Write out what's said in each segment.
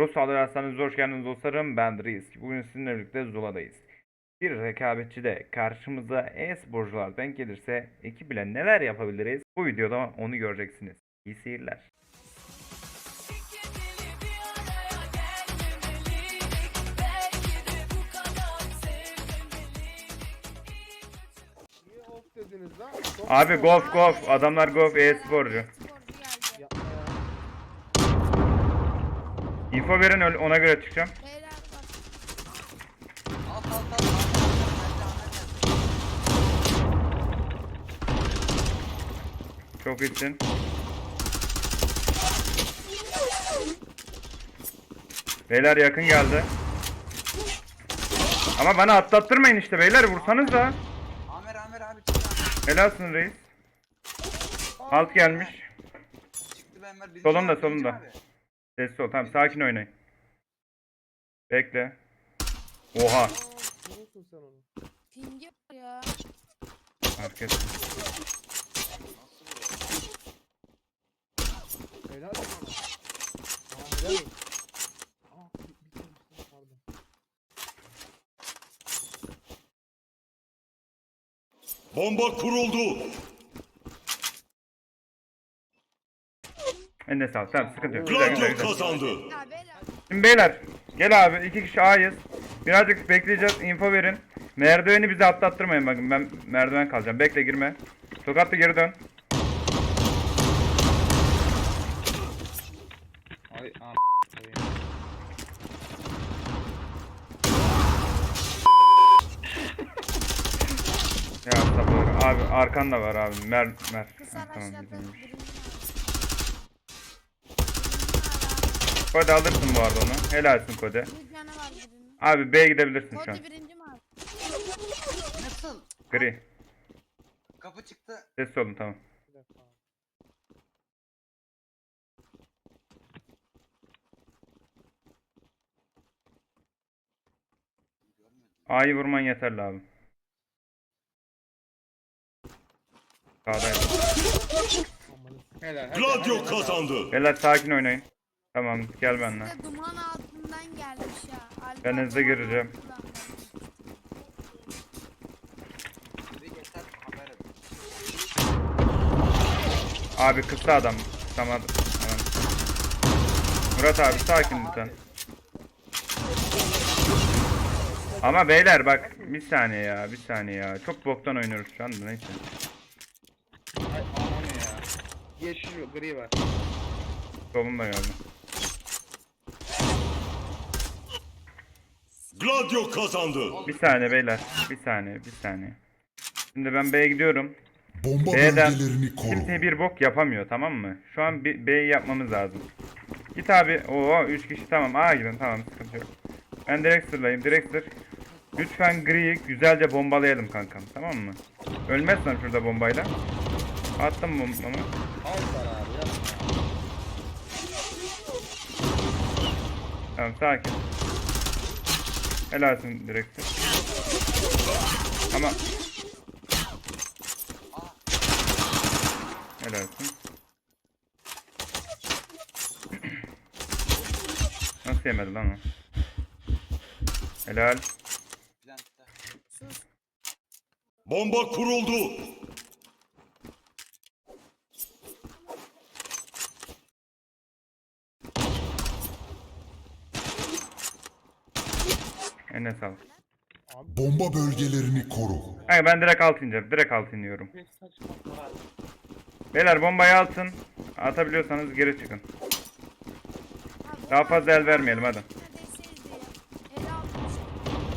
Rus saldırı hoş geldiniz dostlarım. Ben Risk. Bugün sizinle birlikte Zula'dayız. Bir rekabetçide karşımıza e-sporcular denk gelirse ekip ile neler yapabiliriz? Bu videoda onu göreceksiniz. İyi seyirler. De? Abi golf golf. Adamlar golf e-sporcu. geldi. Yapma ya. Info verin öyle- ona göre çıkacağım. Beyler bak. Alt alt alt alt. Çok iyisin. Beyler yakın geldi. Ama bana atlattırmayın işte beyler vursanız da. Amer Amer abi çıktı. Helalsin reis. Alt gelmiş. Çıktı ben Amer. Solunda, solunda. Sessiz ol. Tamam sakin oynayın. Bekle. Oha. Vurursun sen onu. Pingi var ya. Fark ettim. Helal olsun. Aa, helal olsun. Aa, bir, bir tanesi, pardon. Bomba kuruldu. Eline sağlık. Tamam sıkıntı yok. Güzel güzel Gladio güzel. kazandı. Şimdi beyler. Gel abi. iki kişi A'yız. Birazcık bekleyeceğiz. Info verin. Merdiveni bize atlattırmayın bakın. Ben merdiven kalacağım. Bekle girme. Tokatlı geri dön. Ay am. Ya sabır. Abi arkan da var abi. Mer mer. Kısa Ha, tamam başladı. bizimmiş. Birinci Kode alırsın bu arada onu. Helalsin Kode. Bir canı var birinin. Abi B'ye gidebilirsin şu an. Kodi birinci mi abi? Nasıl? Gri. Kapı çıktı. Sessiz olun tamam. Bir dakika. A'yı vurman yeterli abi. Sağdayım. Amanın. Helal. Gladio kazandı. Beyler sakin oynayın. Tamam gel benimle. Bir de duman altından gelmiş ya. Alper Ben hızlı duman gireceğim. altından. Bir yeter haber et. Abi kısa adam. Tamam. tamam. Murat abi sakin lütfen. Ama beyler bak bir saniye ya bir saniye ya. Çok boktan oynuyoruz şu anda neyse. Ay aman ya. Yeşil yok gri var. Solumda geldi. Gladio kazandı. Bir saniye beyler. Bir saniye bir saniye. Şimdi ben B'ye gidiyorum. Bomba B'den bölgelerini koru. kimse bir bok yapamıyor tamam mı? Şu an bir B'yi yapmamız lazım. Git abi. Oo 3 kişi tamam. A'ya gidin tamam sıkıntı yok. Ben direkt sırlayayım. Direkt sır. Lütfen griyi güzelce bombalayalım kankam tamam mı? Ölmezsen şurada bombayla. Attım bombamı. Al sana abi yapma. Tamam sakin. Helalsin direkt. Ama Helalsin. Nasıl yemedi lan o? Helal. Bomba kuruldu. Eline sağlık. Bomba bölgelerini koru. Hayır ben direkt alt ineceğim. Direkt alt iniyorum. Beyler bombayı altın. Atabiliyorsanız geri çıkın. Daha fazla el vermeyelim, hadi.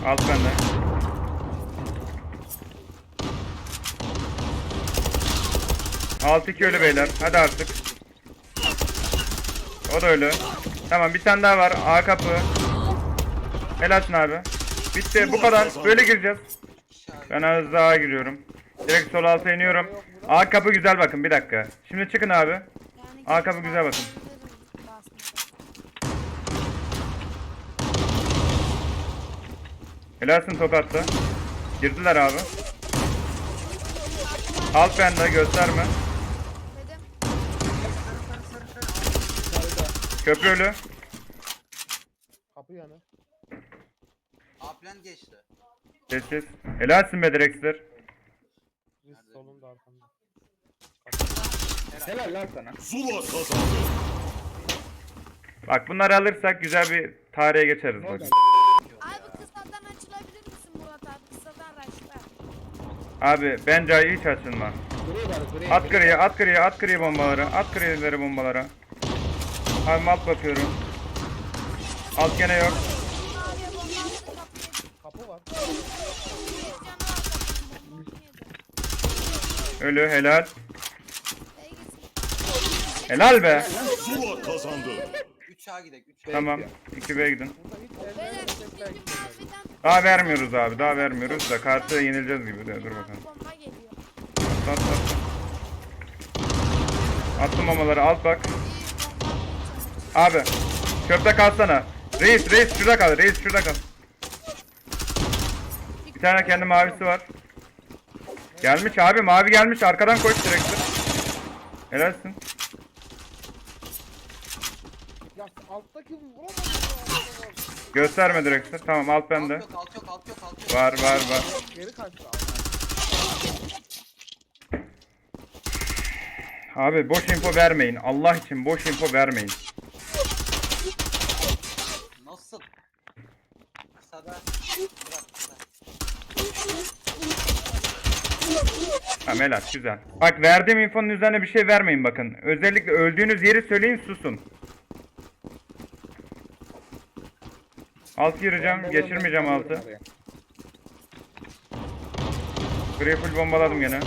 Alt bende. Alt iki ölü beyler. Hadi artık. O da ölü. Tamam bir tane daha var. A kapı. Helalsin abi. Bitti bu kadar. Böyle gireceğiz. Ben hızlı A'ya giriyorum. Direkt sol alta iniyorum. A kapı güzel bakın bir dakika. Şimdi çıkın abi. Aa, kapı güzel bakın. Helalsin tokatlı. Girdiler abi. Alt bende gösterme. Köprü ölü. Kapı yanı. A plan geçti. Sessiz. Helalsin be Drexler. Biz solunda arkamda. Helal lan sana. Zula kazandı. Bak bunları alırsak güzel bir tarihe geçeriz bak. Abi kısadan açılabilir misin Murat abi? Kısadan raşla. Abi bence ay hiç açılma. Gri var gri. At griye, at griye, at griye bombaları. At griyeleri bombalara. Abi alt bakıyorum. Alt gene yok. Maviye bomba attı kapıyı. Kapı var. Bir canı var kapının bombasını yedi. Ölü helal. Helal be. Zula kazandı. 3 A gidek 3 A. Tamam. 2B'ye gidin. Daha vermiyoruz abi. Daha vermiyoruz da kartı yenileceğiz gibi. Dur, dur bakalım. bomba geliyor. At, at, at. Attım mamaları alt bak. Abi. Köpte kalsana. Reis reis şurada kal. Reis şurada kal. Bir tane kendi mavisi var. Gelmiş abi mavi gelmiş arkadan koş direkt. Helalsin. Ya alttaki vuramadı. ya. Gösterme direkt. Tamam alt Alt bende. yok alt yok alt yok alt yok. Var var var. Geri kaçtı. Abi boş info vermeyin. Allah için boş info vermeyin. Nasıl? Kısada. Bırak kısa. Tamam helal güzel. Bak verdiğim infonun üzerine bir şey vermeyin bakın. Özellikle öldüğünüz yeri söyleyin susun. Alt gireceğim. Geçirmeyeceğim altı. Full bombaladım gene.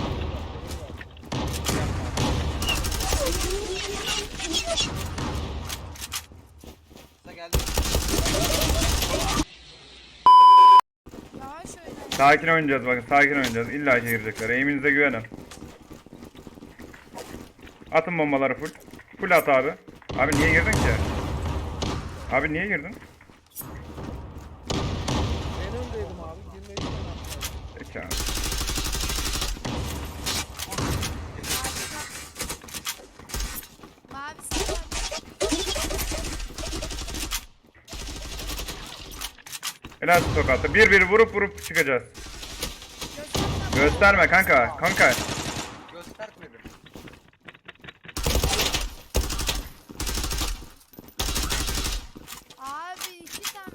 Geldi. Yavaş oyna. Sakin oynayacağız bakın sakin oynayacağız. İlla ki girecekler. Eğiminize güvenin. Atın bombaları full. Full at abi. Abi niye girdin ki? Abi niye girdin? En öndeydim abi. Girmeyi sen atmadın. Peki abi. Mavi sıra. Helal sokakta. Bir bir vurup vurup çıkacağız. Gösterme. Gösterme kanka. Kanka. Göstermedim. Abi iki tane.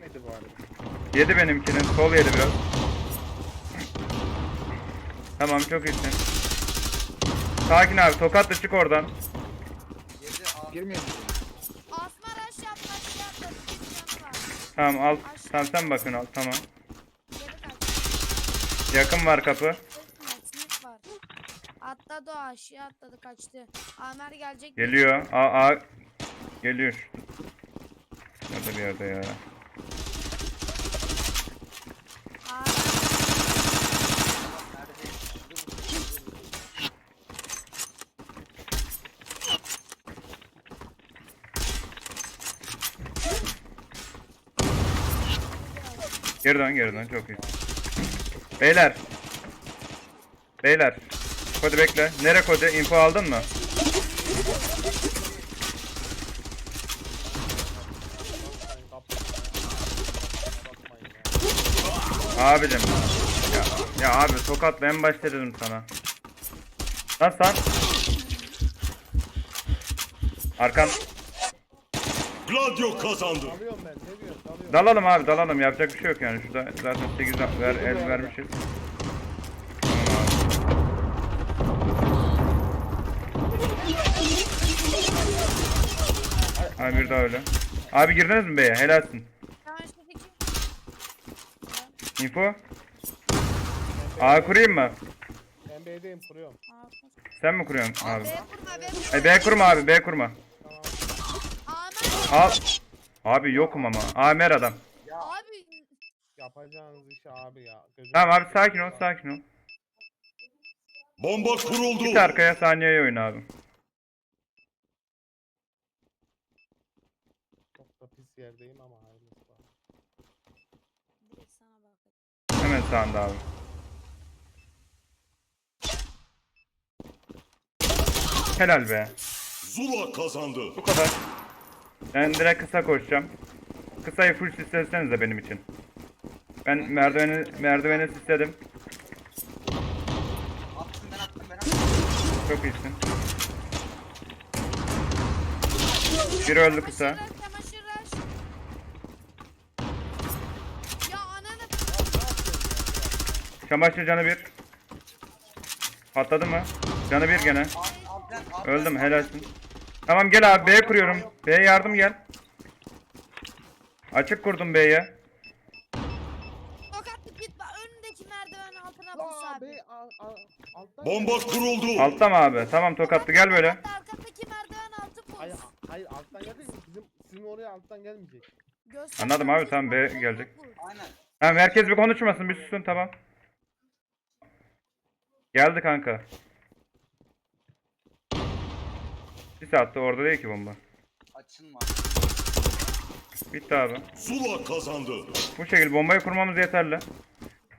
Neydi bu arada? Yedi benimkinin. Sol yedi biraz. Tamam çok iyisin. Sakin abi. Tokatla çık oradan. 7 A. Girmiyor mu? Asma raş yapma şey yapma. Bir canı var. Tamam al. Tamam sen bakın al. Tamam. Geri kaç. Yakın var kapı. Sniff sniff var. Atladı o aşağı atladı kaçtı. Amer gelecek. Geliyor. A A. Geliyor. Nerede bir yerde ya. Geri dön geri dön çok iyi. Beyler. Beyler. Kodi bekle. Nere kodi? Info aldın mı? Abicim. Ya, ya abi tokatla en başta dedim sana. Lan sen. Arkan. Gladio kazandı. Dalıyorum ben. Ne diyorsun? Dalalım abi dalalım. Yapacak bir şey yok yani. Şurada zaten 8 ver, el vermişiz. Abi. Bir daha öyle. Abi girdiniz mi beye? Helalsin. Info. A kurayım mı? Ben B'deyim kuruyorum. Sen mi kuruyorsun abi? B kurma B kurma. E, B kurma abi B kurma. Al. Abi yokum ama. Amer adam. Abi. Yapacağınız işi abi ya. Gözüm Tamam abi sakin ol sakin ol. Bomba kuruldu. Git arkaya saniyeye oyna abi. Çok da pis yerdeyim ama hayırlısı var. Direkt sana bak. Hemen sağında abi. Helal be. Zula kazandı. Bu kadar. Ben direkt kısa koşacağım. Kısayı full sislesenize benim için. Ben merdiveni merdiveni sisledim. Attım ben attım ben attım. Çok iyisin. Biri öldü kısa. Çamaşır rush, çamaşır rush. Ya ananı Çamaşır canı bir. Patladı mı? Canı bir gene. Ben al. Öldüm ben, helalsin. Tamam gel abi B'ye kuruyorum. B'ye yardım gel. Açık kurdum B'ye. Önündeki merdiven altına abi. al, al, alttan Bomba kuruldu. Altta mı abi? Tamam tokatlı gel böyle. Arkadaki merdiven altı. Hayır, hayır alttan geldi. Bizim sizin oraya alttan gelmeyecek. Göster Anladım abi, merkez tamam, B gelecek. vur. Aynen. Tamam herkes bir konuşmasın bir susun tamam. Geldi kanka. Bir saatte orada değil ki bomba. Açılma. Bitti abi. Zula kazandı. Bu şekilde bombayı kurmamız yeterli.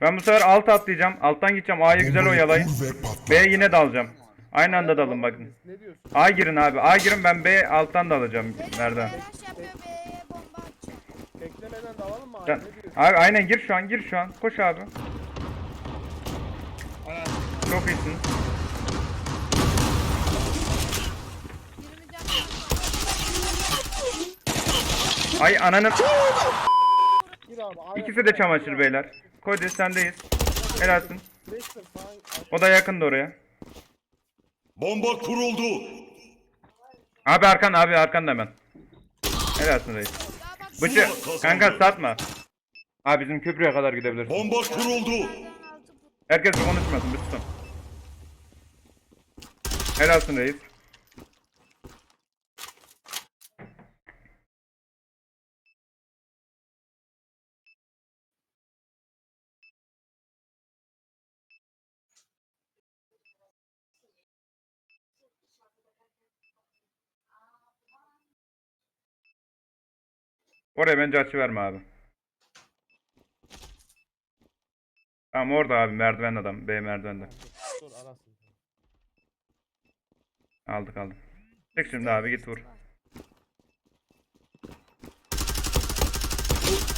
Ben bu sefer alt atlayacağım. Alttan gideceğim. A'yı güzel oyalayın. B yine dalacağım. Aynı anda dalın bakın. Ne diyorsun? A girin abi. A girin ben B alttan da alacağım. Nereden? Beklemeden dalalım mı abi? Ne diyorsun? abi aynen gir şu an gir şu an. Koş abi. Ana. Çok iyisin. Ay. A'ya İkisi de çamaşır beyler. Cody sendeyiz. Helalsin. O da yakındı oraya. Bomba kuruldu. Abi arkan abi arkan da hemen. Helalsin reis. Bıçı kanka satma. Abi bizim köprüye kadar gidebilirsin. Bomba kuruldu. Herkes konuşmasın bir susun. Helalsin reis. Oraya bence açı verme abi. Tamam orada abi merdiven adam. B merdivende. Dur arasın. Aldık aldık. Çek şimdi abi git vur.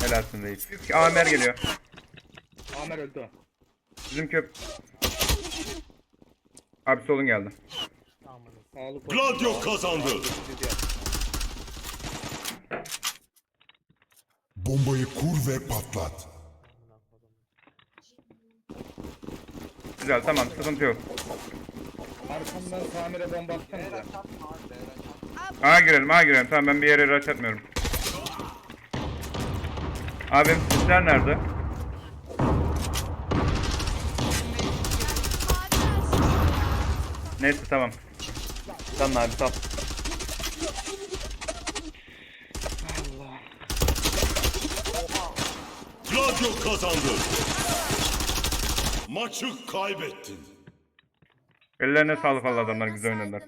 Helalsin reis. Amer geliyor. Amer öldü. Bizim köp... Abi solun geldi. Tamam. Sağlık Gladio kazandı. Bombayı kur ve patlat. Güzel tamam sıkıntı yok. Arkamdan Samir'e bomba atma. A girelim A girelim. Tamam ben bir yere rush atmıyorum. Abim sizler nerede? Neyse tamam. Tamam abi tamam. Gladio kazandı. Maçı kaybettin. Ellerine sağlık Allah adamlar güzel oynadılar.